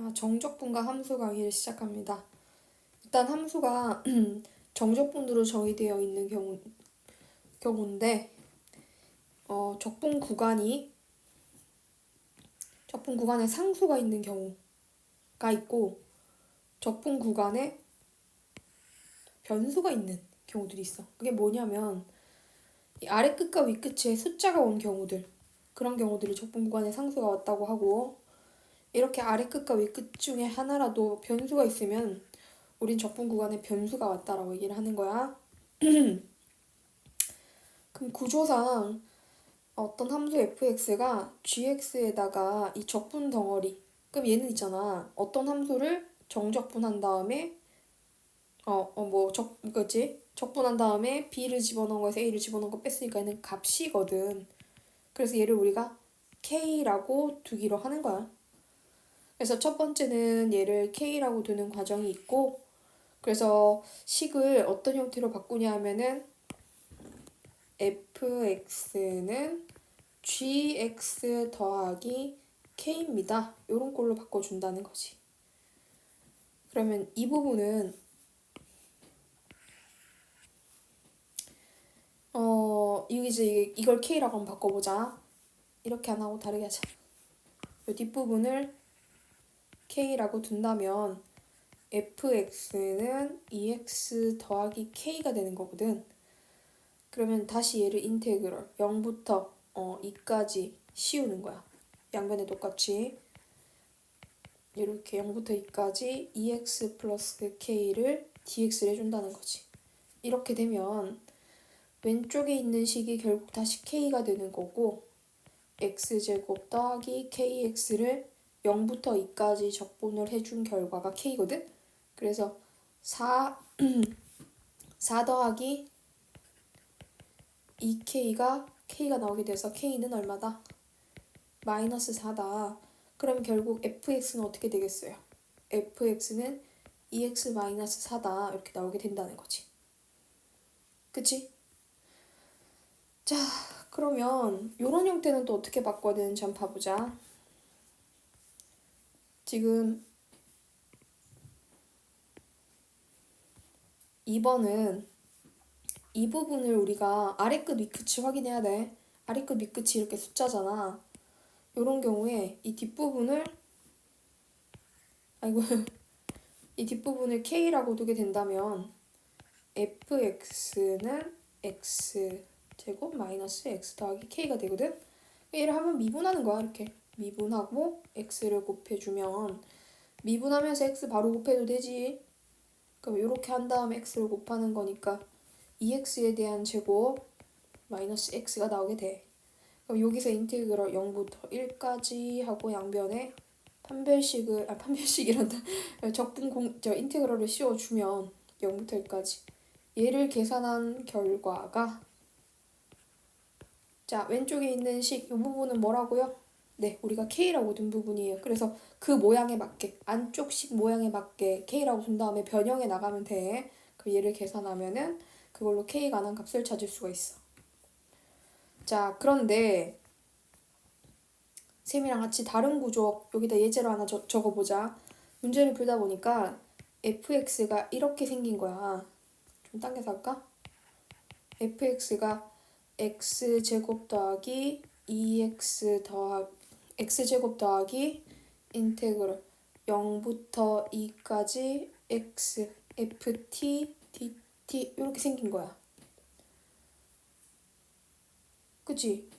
자, 정적분과 함수 강의를 시작합니다. 일단 함수가 정적분으로 정의되어 있는 경우, 경우인데, 어, 적분 구간이, 적분 구간에 상수가 있는 경우가 있고, 적분 구간에 변수가 있는 경우들이 있어. 그게 뭐냐면, 이 아래 끝과 위 끝에 숫자가 온 경우들, 그런 경우들이 적분 구간에 상수가 왔다고 하고, 이렇게 아래 끝과 위끝 중에 하나라도 변수가 있으면 우린 적분 구간에 변수가 왔다라고 얘기를 하는 거야. 그럼 구조상 어떤 함수 fx가 gx에다가 이 적분 덩어리 그럼 얘는 있잖아. 어떤 함수를 정적분한 다음에 어어뭐적 그지 적분한 다음에 b를 집어넣은 거에서 a를 집어넣은 거 뺐으니까 얘는 값이거든. 그래서 얘를 우리가 k라고 두기로 하는 거야. 그래서 첫 번째는 얘를 k라고 두는 과정이 있고 그래서 식을 어떤 형태로 바꾸냐 하면은 fx는 gx 더하기 k입니다. 이런 꼴로 바꿔준다는 거지. 그러면 이 부분은 어 이제 이걸 k라고 한번 바꿔보자. 이렇게 안 하고 다르게 하자. 이 뒷부분을 k라고 둔다면 fx는 2x 더하기 k가 되는 거거든. 그러면 다시 얘를 인테그럴 0부터 어, 2까지 씌우는 거야. 양변에 똑같이 이렇게 0부터 2까지 2x 플러스 k를 dx를 해준다는 거지. 이렇게 되면 왼쪽에 있는 식이 결국 다시 k가 되는 거고 x제곱 더하기 kx를 0부터 2까지 적분을 해준 결과가 k거든? 그래서 4, 4 더하기 2k가 k가 나오게 돼서 k는 얼마다? 마이너스 4다. 그럼 결국 fx는 어떻게 되겠어요? fx는 2x 마이너스 4다. 이렇게 나오게 된다는 거지. 그치? 자, 그러면 이런 형태는 또 어떻게 바꿔야 되는지 한번 봐보자. 지금 2번은 이 부분을 우리가 아래 끝, 위 끝이 확인해야 돼. 아래 끝, 위 끝이 이렇게 숫자잖아. 이런 경우에 이 뒷부분을 아이고 이 뒷부분을 k라고 두게 된다면 fx는 x 제곱 마이너스 x 더하기 k가 되거든. 얘를 한번 미분하는 거야 이렇게. 미분하고 x를 곱해주면 미분하면서 x 바로 곱해도 되지. 그럼 이렇게 한 다음에 x를 곱하는 거니까 2x에 대한 제곱 마이너스 x가 나오게 돼. 그럼 여기서 인테그럴 0부터 1까지 하고 양변에 판별식을 아 판별식이란다 적분 공, 저 인테그럴을 씌워 주면 0부터 1까지 얘를 계산한 결과가 자 왼쪽에 있는 식 이 부분은 뭐라고요? 네, 우리가 K라고 둔 부분이에요. 그래서 그 모양에 맞게, 안쪽식 모양에 맞게 K라고 둔 다음에 변형해 나가면 돼. 그 얘를 계산하면은 그걸로 K 가는 값을 찾을 수가 있어. 자, 그런데 셈이랑 같이 다른 구조 여기다 예제로 하나 저, 적어보자. 문제를 풀다 보니까 fx가 이렇게 생긴 거야. 좀 당겨서 할까? fx가 x제곱 더하기 2x 더하기 x제곱 더하기 인테그럴 0부터 2까지 x ft dt 이렇게 생긴 거야. 그치?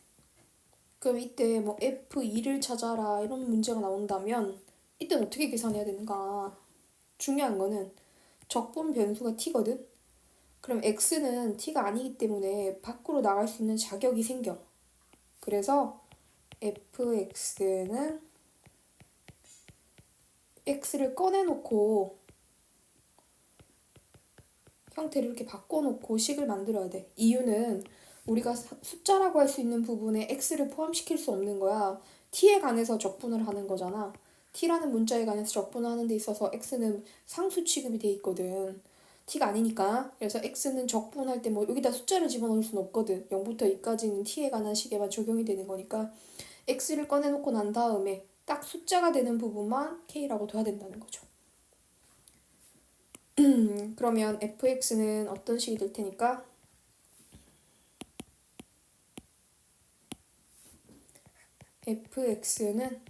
그럼 이때 뭐 f2를 찾아라 이런 문제가 나온다면 이때는 어떻게 계산해야 되는가? 중요한 거는 적분 변수가 t거든? 그럼 x는 t가 아니기 때문에 밖으로 나갈 수 있는 자격이 생겨. 그래서 fx는 x를 꺼내놓고 형태를 이렇게 바꿔놓고 식을 만들어야 돼. 이유는 우리가 숫자라고 할 수 있는 부분에 x를 포함시킬 수 없는 거야. t에 관해서 적분을 하는 거잖아. t라는 문자에 관해서 적분을 하는 데 있어서 x는 상수 취급이 돼 있거든. t가 아니니까. 그래서 x는 적분할 때 뭐 여기다 숫자를 집어넣을 수는 없거든. 0부터 2까지는 t에 관한 식에만 적용이 되는 거니까 x를 꺼내놓고 난 다음에 딱 숫자가 되는 부분만 k라고 둬야 된다는 거죠. 그러면 fx는 어떤 식이 될 테니까 fx는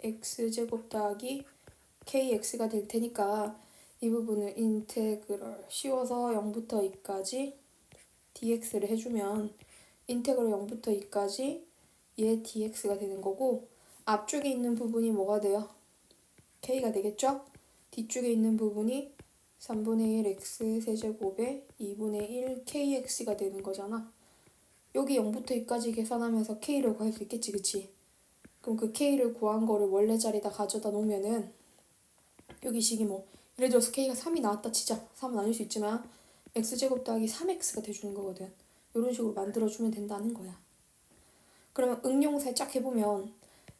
x제곱 더하기 kx가 될 테니까 이 부분을 인테그럴 씌워서 0부터 2까지 dx를 해주면 인테그럴 0부터 2까지 얘 dx가 되는 거고 앞쪽에 있는 부분이 뭐가 돼요? k가 되겠죠? 뒤쪽에 있는 부분이 3분의 1 x 세제곱에 2분의 1 kx가 되는 거잖아. 여기 0부터 2까지 계산하면서 k를 구할 수 있겠지, 그치? 그럼 그 k를 구한 거를 원래 자리에다 가져다 놓으면은 여기 식이 뭐 예를 들어서 k가 3이 나왔다 치자. 3은 아닐 수 있지만 x제곱 더하기 3x가 돼주는 거거든. 이런 식으로 만들어주면 된다는 거야. 그러면 응용 살짝 해보면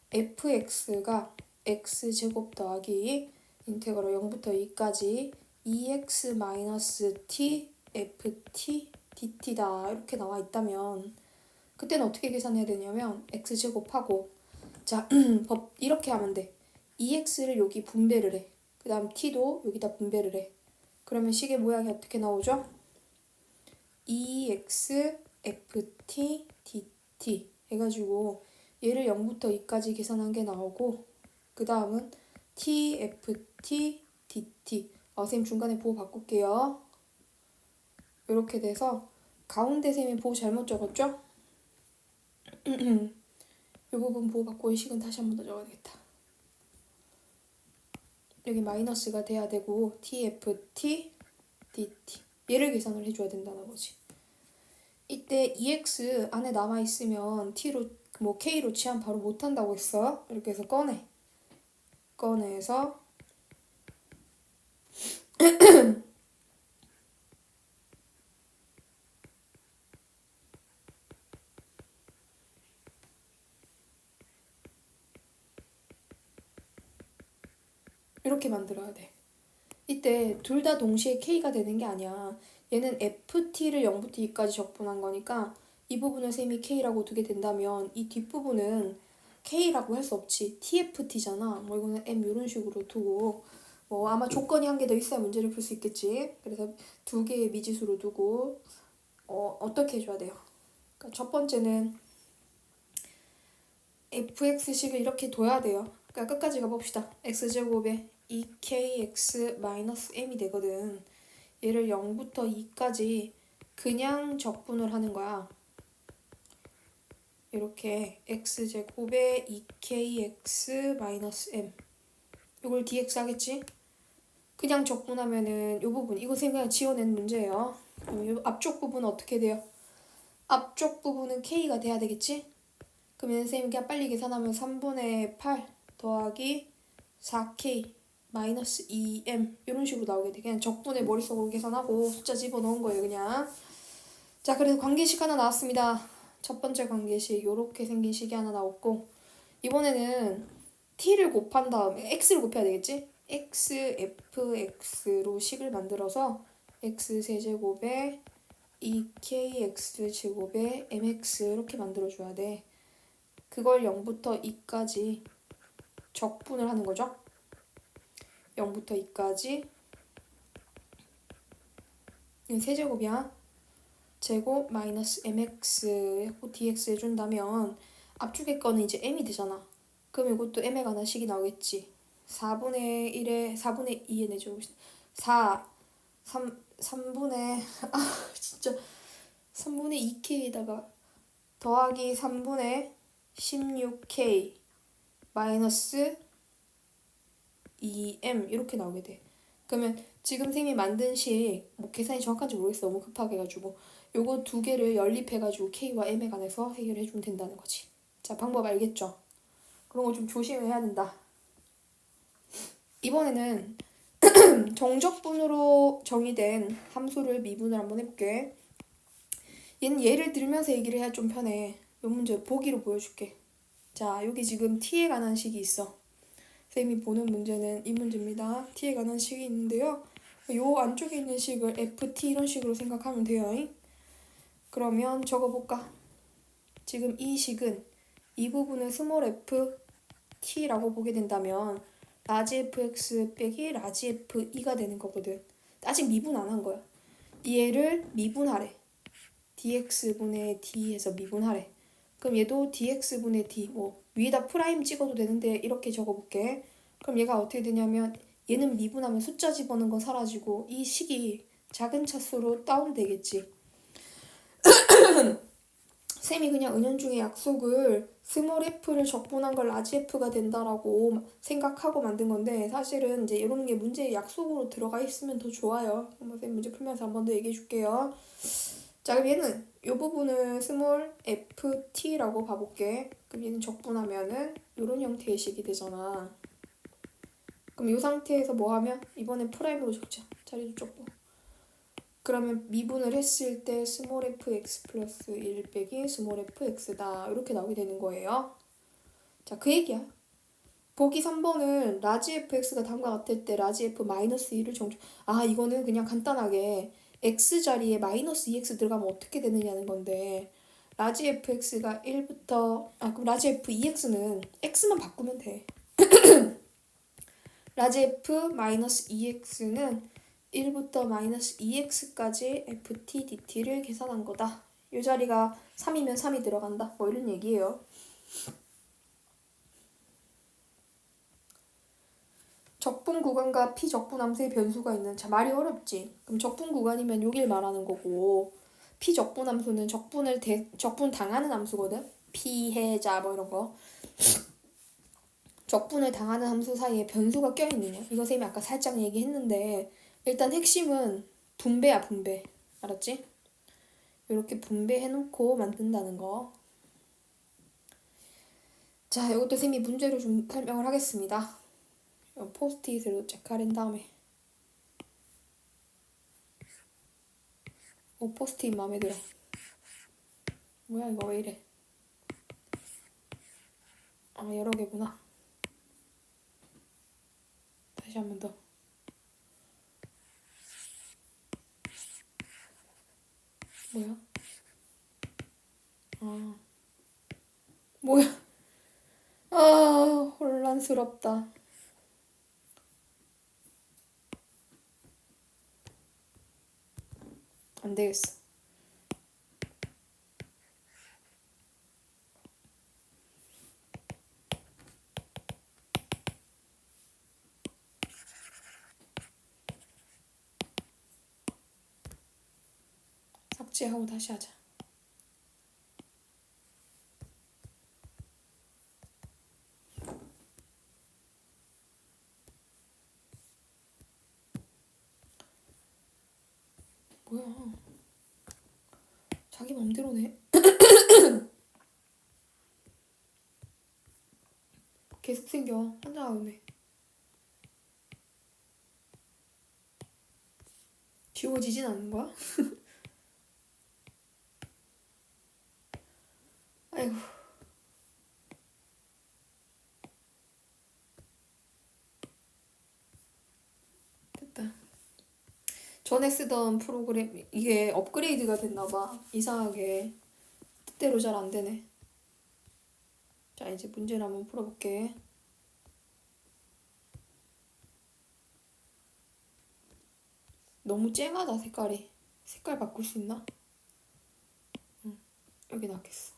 fx가 x제곱 더하기 인테그럴 0부터 2까지 2x 마이너스 t ft dt다 이렇게 나와 있다면 그때는 어떻게 계산해야 되냐면 x제곱하고 자 법 이렇게 하면 돼. 2x를 여기 분배를 해. 그 다음 t도 여기다 분배를 해. 그러면 식의 모양이 어떻게 나오죠? 2x ft dt 해가지고 얘를 0부터 2까지 계산한 게 나오고 그 다음은 t ft dt 어, 쌤 중간에 보호 바꿀게요. 이렇게 돼서 가운데 쌤이 보호 잘못 적었죠? 이 부분 보호 이 식은 다시 한 번 더 적어야 되겠다. 여기 마이너스가 돼야 되고 tft dt 얘를 계산을 해줘야 된다는 거지. 이때 2x 안에 남아 있으면 t로 뭐 k로 치환 바로 못 한다고 했어. 이렇게 해서 꺼내. 꺼내서 이렇게 만들어야 돼. 이때 둘 다 동시에 K가 되는 게 아니야. 얘는 FT를 0부터 2까지 적분한 거니까 이 부분을 셈이 K라고 두게 된다면 이 뒷부분은 K라고 할 수 없지. TFT잖아. 뭐 이거는 M 이런 식으로 두고 뭐 아마 조건이 한 개 더 있어야 문제를 풀 수 있겠지. 그래서 두 개의 미지수로 두고 어, 어떻게 해줘야 돼요? 그러니까 첫 번째는 fx식을 이렇게 둬야 돼요. 그러니까 끝까지 가봅시다. x제곱에 2kx-m이 되거든. 얘를 0부터 2까지 그냥 적분을 하는 거야. 이렇게 x제곱에 2kx-m 이걸 dx 하겠지? 그냥 적분하면은 이 부분 이거 생각 지어낸 문제예요. 그럼 이 앞쪽 부분은 어떻게 돼요? 앞쪽 부분은 k가 돼야 되겠지? 그러면 선생님이 그냥 빨리 계산하면 3분의 8 더하기 4k 마이너스 2m 이런 식으로 나오게 돼. 그냥 적분에 머릿속으로 계산하고 숫자 집어넣은 거예요 그냥. 자 그래서 관계식 하나 나왔습니다. 첫 번째 관계식 요렇게 생긴 식이 하나 나왔고 이번에는 t를 곱한 다음에 x를 곱해야 되겠지? x, f, x로 식을 만들어서 x 세제곱에 2kx 제곱에 mx 이렇게 만들어줘야 돼. 그걸 0부터 2까지 적분을 하는 거죠. 0부터 2까지 세제곱이야. 제곱 마이너스 mx dx 해준다면 앞쪽에 거는 이제 m이 되잖아. 그럼 이것도 m에 관한 식이 나오겠지. 4분의 1에 4분의 2에 내줘 4 3 3분의 아 진짜 3분의 2k에다가 더하기 3분의 16k 마이너스 2m 이렇게 나오게 돼. 그러면 지금 쌤이 만든 식 뭐 계산이 정확한지 모르겠어. 너무 급하게 해가지고 요거 두 개를 연립해가지고 k와 m에 관해서 해결해 주면 된다는 거지. 자 방법 알겠죠? 그런 거 좀 조심해야 된다. 이번에는 정적분으로 정의된 함수를 미분을 한번 해볼게. 얘는 예를 들면서 얘기를 해야 좀 편해. 이 문제 보기로 보여줄게. 자, 여기 지금 t에 관한 식이 있어. 쌤이 보는 문제는 이 문제입니다. t에 관한 식이 있는데요. 요 안쪽에 있는 식을 ft 이런 식으로 생각하면 돼요. 그러면 적어볼까? 지금 이 식은 이 부분은 스몰 f t라고 보게 된다면 라지 fx 빼기 라지 f2가 되는 거거든. 아직 미분 안 한 거야. 얘를 미분하래. dx분의 d 해서 미분하래. 그럼 얘도 dx분의 d 뭐 위에다 프라임 찍어도 되는데 이렇게 적어볼게. 그럼 얘가 어떻게 되냐면 얘는 미분하면 숫자 집어넣은 건 사라지고 이 식이 작은 차수로 다운되겠지. 쌤이 그냥 은연중에 약속을 스몰 f를 적분한 걸 라지 f가 된다라고 생각하고 만든 건데 사실은 이제 이런 게 문제의 약속으로 들어가 있으면 더 좋아요. 한번 쌤 문제 풀면서 한 번 더 얘기해 줄게요. 자 그럼 얘는 이 부분을 스몰 ft라고 봐볼게. 그럼 얘는 적분하면은 이런 형태의 식이 되잖아. 그럼 이 상태에서 뭐 하면 이번엔 프라임으로 적자. 자리도 적고. 그러면 미분을 했을 때 스몰 fx 플러스 1 빼기 스몰 fx다 이렇게 나오게 되는 거예요. 자, 그 얘기야. 보기 3번은 라지 fx가 다음과 같을 때 라지 f 마이너스 1을 정조. 아, 이거는 그냥 간단하게 x 자리에 마이너스 2x 들어가면 어떻게 되느냐는 건데 라지 fx가 1부터 아 그럼 라지 f 2x는 x만 바꾸면 돼. 라지 f 마이너스 2x는 1부터 마이너스 2x까지 ft dt를 계산한 거다. 이 자리가 3이면 3이 들어간다. 뭐 이런 얘기예요. 적분 구간과 피적분 함수의 변수가 있는 자 말이 어렵지. 그럼 적분 구간이면 여길 말하는 거고 피적분 함수는 적분을 대, 적분 당하는 함수거든. 피해자 뭐 이런 거. 적분을 당하는 함수 사이에 변수가 껴있느냐. 이거 쌤이 아까 살짝 얘기했는데 일단 핵심은 분배야 분배. 알았지? 이렇게 분배해놓고 만든다는 거. 자, 이것도 쌤이 문제로 좀 설명을 하겠습니다. 포스트잇으로 체크한 다음에. 오 포스트잇 마음에 들어. 뭐야 이거 왜 이래? 아 여러 개구나. 다시 한 번 더. 뭐야? 아. 뭐야? 아 혼란스럽다 안 되겠어. 삭제하고 다시 하자. 뭐야? 자기 맘대로네. 계속 생겨. 한자 나오네. 지워지진 않는 거야? 아이고. 됐다. 전에 쓰던 프로그램 이게 업그레이드가 됐나 봐. 이상하게 뜻대로 잘 안 되네. 자, 이제 문제를 한번 풀어볼게. 너무 쨍하다 색깔이. 색깔 바꿀 수 있나? 응, 여기 낫겠어.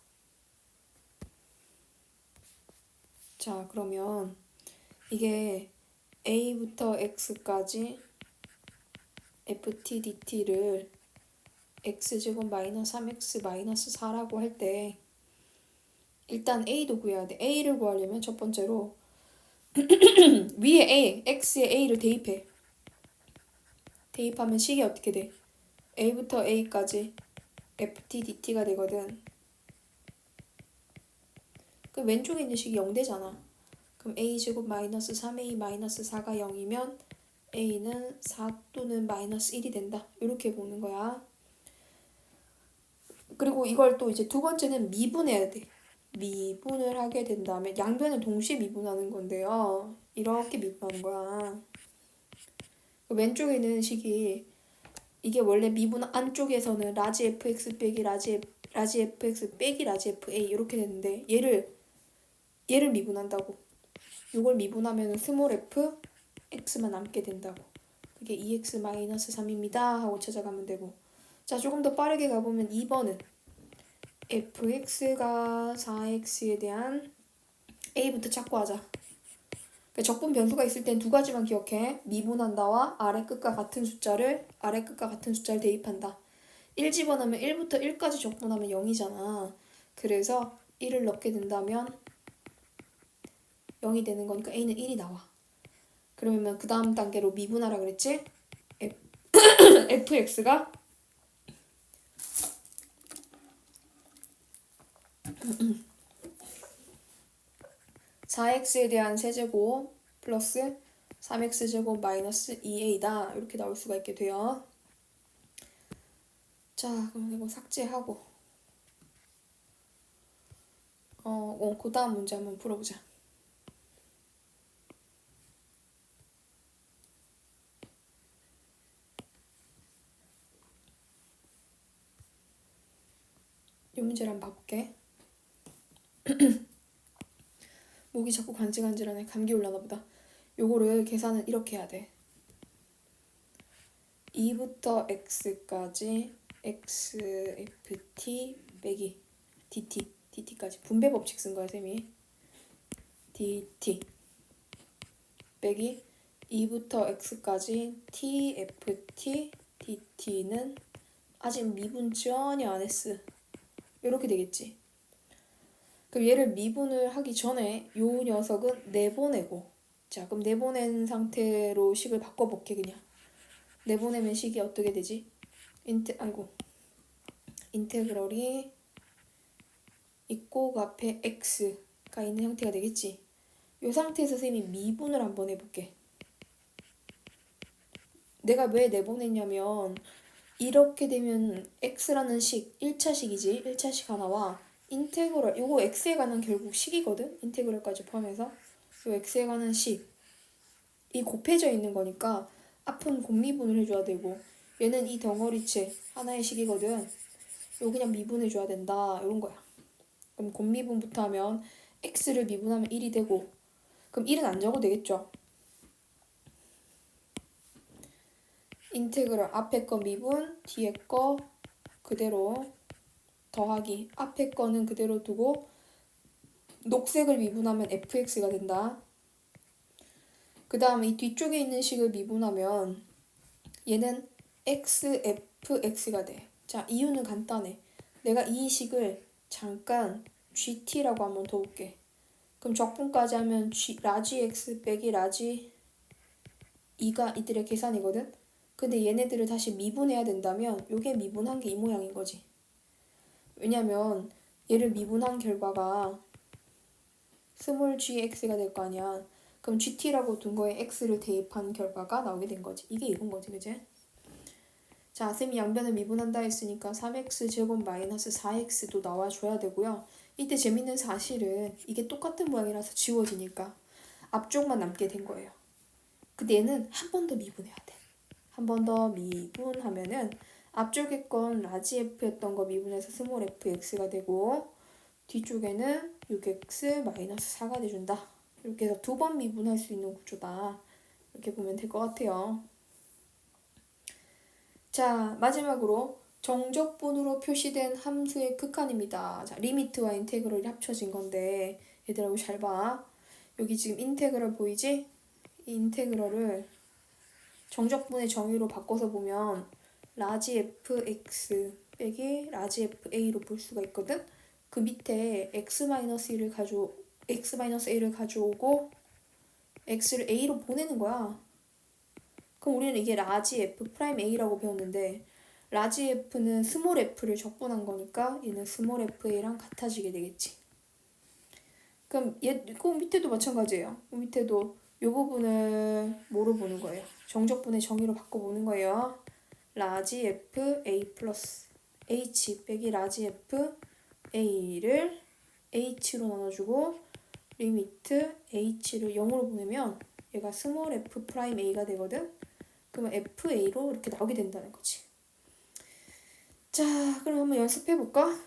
자, 그러면 이게 A부터 X까지 ft dt를 x제곱 마이너스 3x 마이너스 4라고 할 때 일단 a도 구해야 돼. a를 구하려면 첫 번째로 위에 a, x에 a를 대입해. 대입하면 식이 어떻게 돼? a부터 a까지 ft dt가 되거든. 그 왼쪽에 있는 식이 0되잖아. 그럼 a제곱 마이너스 3a 마이너스 4가 0이면 a는 4 또는 마이너스 1이 된다. 이렇게 보는 거야. 그리고 이걸 또 이제 두 번째는 미분해야 돼. 미분을 하게 된다면 양변을 동시에 미분하는 건데요. 이렇게 미분하는 거야. 그 왼쪽에 있는 식이 이게 원래 미분 안쪽에서는 라지 fx 빼기 라지 라지 fx 빼기 라지 fa 이렇게 되는데 얘를 얘를 미분한다고. 이걸 미분하면 스몰 f x만 남게 된다고. 그게 2x-3입니다 하고 찾아가면 되고 자 조금 더 빠르게 가보면 2번은 fx가 4x에 대한 a부터 찾고 하자. 그러니까 적분 변수가 있을 땐 두 가지만 기억해. 미분한다와 아래 끝과 같은 숫자를 아래 끝과 같은 숫자를 대입한다. 1 집어넣으면 1부터 1까지 적분하면 0이잖아. 그래서 1을 넣게 된다면 0이 되는 거니까 a는 1이 나와. 그러면 그 다음 단계로 미분하라 그랬지? F, fx가 4x에 대한 세제곱 플러스 3x제곱 마이너스 2a다 이렇게 나올 수가 있게 돼요. 자 그럼 이거 삭제하고 어, 어, 그 다음 문제 한번 풀어보자. 이 문제를 한번 봐볼게. 목이 자꾸 간질간질하네. 감기 올라나 보다. 요거를 계산은 이렇게 해야 돼. 2부터 x까지 x, ft 빼기 dt, dt까지 분배 법칙 쓴 거야, 쌤이. dt 빼기 2부터 x까지 t, ft, dt는 아직 미분 전혀 안 했어. 이렇게 되겠지. 그럼 얘를 미분을 하기 전에 요 녀석은 내보내고 자 그럼 내보낸 상태로 식을 바꿔볼게 그냥. 내보내면 식이 어떻게 되지? 인테 아이고. 인테그럴이 있고 그 앞에 x가 있는 형태가 되겠지? 요 상태에서 쌤이 미분을 한번 해볼게. 내가 왜 내보냈냐면 이렇게 되면 x라는 식 1차식이지? 1차식 하나와 인테그럴 요거 x에 관한 결국 식이거든? 인테그럴까지 포함해서. 요 x에 관한 식이 곱해져 있는 거니까 앞은 곱미분을 해줘야 되고 얘는 이 덩어리체 하나의 식이거든. 요 그냥 미분해줘야 된다. 이런 거야. 그럼 곱미분부터 하면 x를 미분하면 1이 되고. 그럼 1은 안 적어도 되겠죠? 인테그럴 앞에 거 미분 뒤에 거 그대로 더하기 앞에 거는 그대로 두고 녹색을 미분하면 fx가 된다. 그 다음에 이 뒤쪽에 있는 식을 미분하면 얘는 xfx가 돼. 자 이유는 간단해. 내가 이 식을 잠깐 gt라고 한번 더 볼게. 그럼 적분까지 하면 g, 라지 x 빼기 라지 2가 이들의 계산이거든. 근데 얘네들을 다시 미분해야 된다면 이게 미분한 게 이 모양인 거지. 왜냐면 얘를 미분한 결과가 스몰 gx가 될 거 아니야. 그럼 gt라고 둔 거에 x를 대입한 결과가 나오게 된 거지. 이게 이건 거지, 그지? 자, 쌤이 양변을 미분한다 했으니까 3x 제곱 마이너스 4x도 나와줘야 되고요. 이때 재밌는 사실은 이게 똑같은 모양이라서 지워지니까 앞쪽만 남게 된 거예요. 근데 얘는 한 번 더 미분해야 돼. 한 번 더 미분하면은 앞쪽에 건 라지 f였던 거 미분해서 스몰 fx가 되고 뒤쪽에는 6x 마이너스 4가 돼준다. 이렇게 해서 두 번 미분할 수 있는 구조다. 이렇게 보면 될 것 같아요. 자, 마지막으로 정적분으로 표시된 함수의 극한입니다. 자, 리미트와 인테그럴이 합쳐진 건데 얘들아 이거 잘 봐. 여기 지금 인테그럴 보이지? 이 인테그럴을 정적분의 정의로 바꿔서 보면 라지 fx 빼기 라지 fa로 볼 수가 있거든. 그 밑에 x-1을 가져 x-a를 가져오고 x를 a로 보내는 거야. 그럼 우리는 이게 라지 f 프라임 a라고 배웠는데 라지 f는 스몰 f를 적분한 거니까 얘는 스몰 fa랑 같아지게 되겠지. 그럼 얘, 그 밑에도 마찬가지예요. 그 밑에도 이 부분을 뭐로 보는 거예요? 정적분의 정의로 바꿔보는 거예요. 라지 f a 플러스 h 빼기 라지 f a를 h로 나눠주고 리미트 h를 0으로 보내면 얘가 스몰 f 프라임 a가 되거든. 그러면 fa로 이렇게 나오게 된다는 거지. 자, 그럼 한번 연습해 볼까?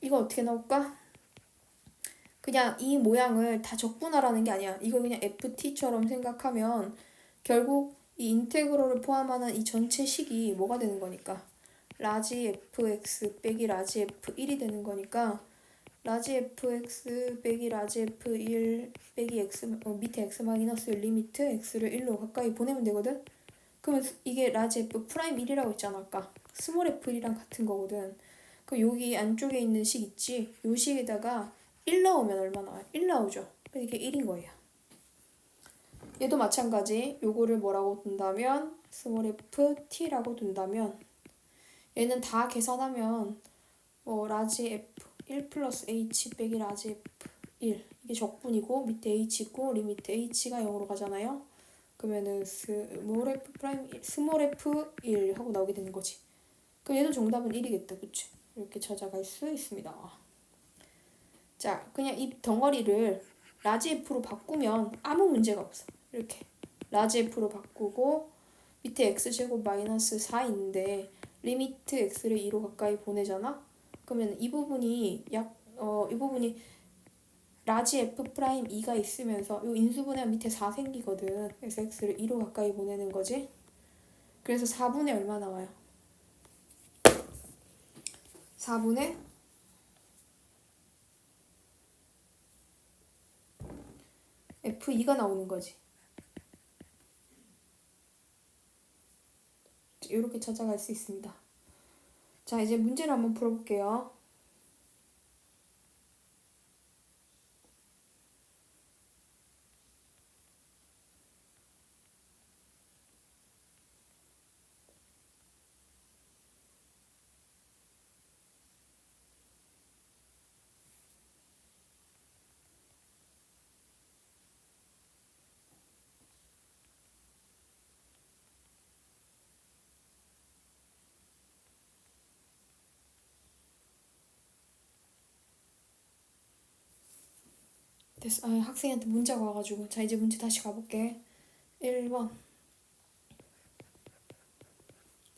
이거 어떻게 나올까? 그냥 이 모양을 다 적분하라는 게 아니야. 이거 그냥 ft처럼 생각하면 결국 이 인테그럴을 포함하는 이 전체 식이 뭐가 되는 거니까 라지 fx 빼기 라지 f1이 되는 거니까 라지 fx 빼기 라지 f1 빼기 x 어, 밑에 x 마이너스 리미트 x를 1로 가까이 보내면 되거든. 그러면 수- 이게 라지 f 프라임 1이라고 했잖아 아까 스몰 f1이랑 같은 거거든. 그럼 여기 안쪽에 있는 식 있지? 요 식에다가 1 넣으면 얼마 나와요? 1 나오죠. 그럼 이게 1인 거예요. 얘도 마찬가지. 요거를 뭐라고 둔다면 스몰 f t라고 둔다면 얘는 다 계산하면 뭐 라지 f 1 플러스 h 빼기 라지 f 1 이게 적분이고 밑에 h 있고 리미트 h가 0으로 가잖아요. 그러면은 스몰 f 프라임 일- 스몰 f 1 하고 나오게 되는 거지. 그럼 얘도 정답은 1이겠다. 그치? 이렇게 찾아갈 수 있습니다. 자, 그냥 이 덩어리를 라지 F로 바꾸면 아무 문제가 없어. 이렇게 라지 F로 바꾸고 밑에 x제곱 마이너스 4인데 리미트 x를 2로 가까이 보내잖아? 그러면 이 부분이 약, 어, 이 부분이 라지 F 프라임 2가 있으면서 요 인수분해 밑에 4 생기거든. 그래서 x를 2로 가까이 보내는 거지. 그래서 4분의 얼마 나와요? 4분의 F2가 나오는 거지. 이렇게 찾아갈 수 있습니다. 자, 이제 문제를 한번 풀어볼게요. 됐어. 아, 학생한테 문자가 와가지고. 자, 이제 문제 다시 가볼게. 1번.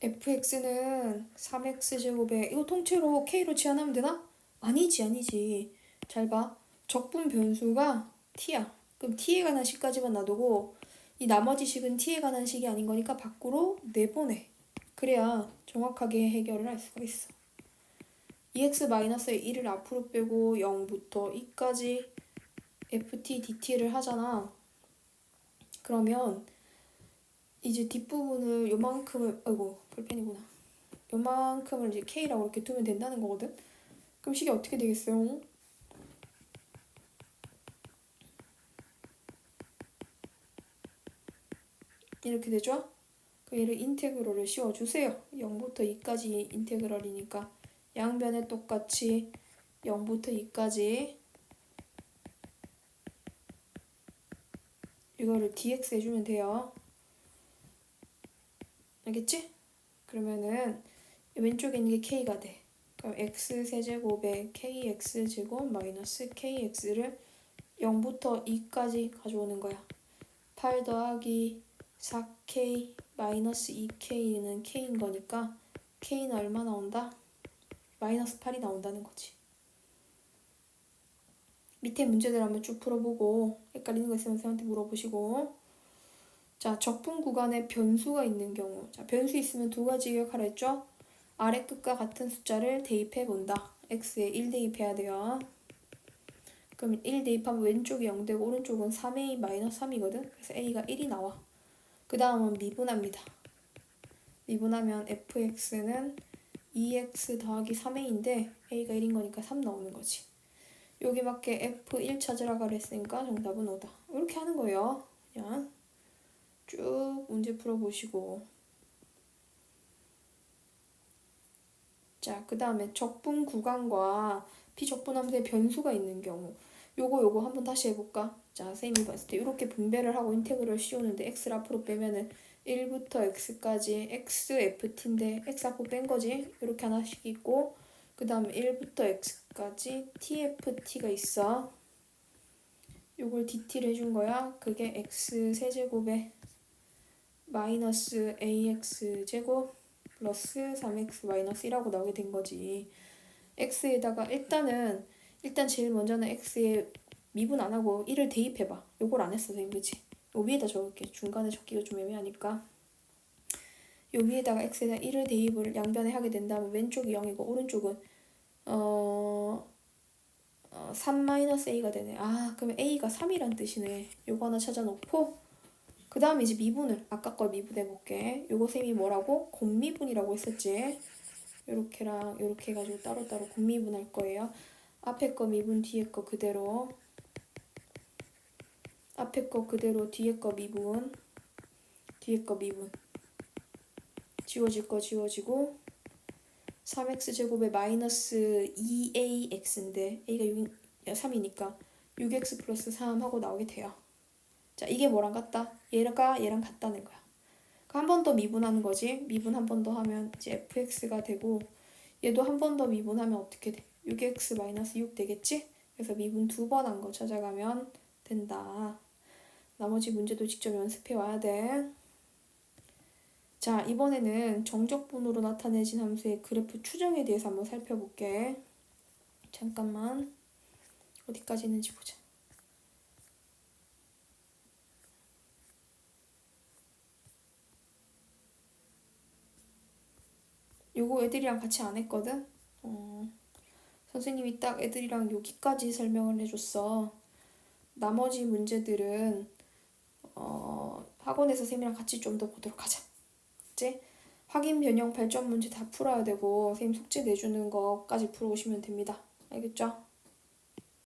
fx는 3x제곱에 이거 통째로 k로 치환하면 되나? 아니지, 아니지. 잘 봐. 적분 변수가 t야. 그럼 t에 관한 식까지만 놔두고 이 나머지 식은 t에 관한 식이 아닌 거니까 밖으로 내보내. 그래야 정확하게 해결을 할 수가 있어. 2x-의 1을 앞으로 빼고 0부터 2까지 ft dt를 하잖아. 그러면 이제 뒷부분을 요만큼을 아이고 볼펜이구나. 요만큼을 이제 k라고 이렇게 두면 된다는 거거든. 그럼 식이 어떻게 되겠어요? 이렇게 되죠? 그 얘를 인테그럴을 씌워주세요. 0부터 2까지 인테그럴이니까 양변에 똑같이 0부터 2까지 이거를 dx 해주면 돼요. 알겠지? 그러면은 왼쪽에 있는 게 k가 돼. 그럼 x 세제곱에 kx 제곱 마이너스 kx를 0부터 2까지 가져오는 거야. 8 더하기 4k 마이너스 2k는 k인 거니까 k는 얼마 나온다? 마이너스 8이 나온다는 거지. 밑에 문제들 한번 쭉 풀어보고 헷갈리는 거 있으면 선생님한테 물어보시고 자 적분 구간에 변수가 있는 경우 자 변수 있으면 두 가지 기억하라 했죠? 아래 끝과 같은 숫자를 대입해 본다. x에 1 대입해야 돼요. 그럼 1 대입하면 왼쪽이 0 되고 오른쪽은 3a 마이너스 3이거든. 그래서 a가 1이 나와. 그 다음은 미분합니다. 미분하면 fx는 2x 더하기 3a인데 a가 1인 거니까 3 나오는 거지. 여기 맞게 F1 찾으라고 그랬으니까 정답은 5다. 이렇게 하는 거예요. 그냥 쭉 문제 풀어보시고 자, 그 다음에 적분 구간과 비적분 함수의 변수가 있는 경우 요거 요거 한번 다시 해볼까? 자, 선생님이 봤을 때 이렇게 분배를 하고 인테그럴 씌우는데 x를 앞으로 빼면은 1부터 x까지 xft인데 x 앞으로 뺀 거지. 이렇게 하나씩 있고 그 다음에 1부터 x 까지 tft가 있어. 요걸 dt를 해준 거야. 그게 x 세제곱에 마이너스 ax 제곱 플러스 3x 마이너스 1하고 나오게 된 거지. x에다가 일단은 일단 제일 먼저는 x에 미분 안 하고 1을 대입해봐. 요걸 안 했어. 그치? 요 위에다 적을게. 중간에 적기가 좀 애매하니까. 요 위에다가 x에다 1을 대입을 양변에 하게 된다면 왼쪽이 0이고 오른쪽은 어, 어 3-a가 되네. 아, 그러면 a가 3이란 뜻이네. 요거 하나 찾아놓고 그 다음에 이제 미분을 아까 걸 미분해 볼게. 요거 셈이 뭐라고? 곱미분이라고 했었지. 요렇게랑 요렇게 해가지고 따로따로 곱미분 할 거예요. 앞에 거 미분 뒤에 거 그대로 앞에 거 그대로 뒤에 거 미분 뒤에 거 미분 지워질 거 지워지고 3x 제곱에 마이너스 2ax인데 a가 6, 3이니까 6x 플러스 3 하고 나오게 돼요. 자 이게 뭐랑 같다? 얘가 얘랑 같다는 거야. 한번 더 미분하는 거지. 미분 한 번 더 하면 이제 fx가 되고 얘도 한 번 더 미분하면 어떻게 돼? 6x 마이너스 6 되겠지? 그래서 미분 두 번 한 거 찾아가면 된다. 나머지 문제도 직접 연습해 와야 돼. 자, 이번에는 정적분으로 나타내진 함수의 그래프 추정에 대해서 한번 살펴볼게. 잠깐만. 어디까지 있는지 보자. 요거 애들이랑 같이 안 했거든? 어, 선생님이 딱 애들이랑 여기까지 설명을 해줬어. 나머지 문제들은 어, 학원에서 쌤이랑 같이 좀 더 보도록 하자. 이제 확인 변형 발전 문제 다 풀어야 되고 선생님 숙제 내주는 거까지 풀어오시면 됩니다. 알겠죠?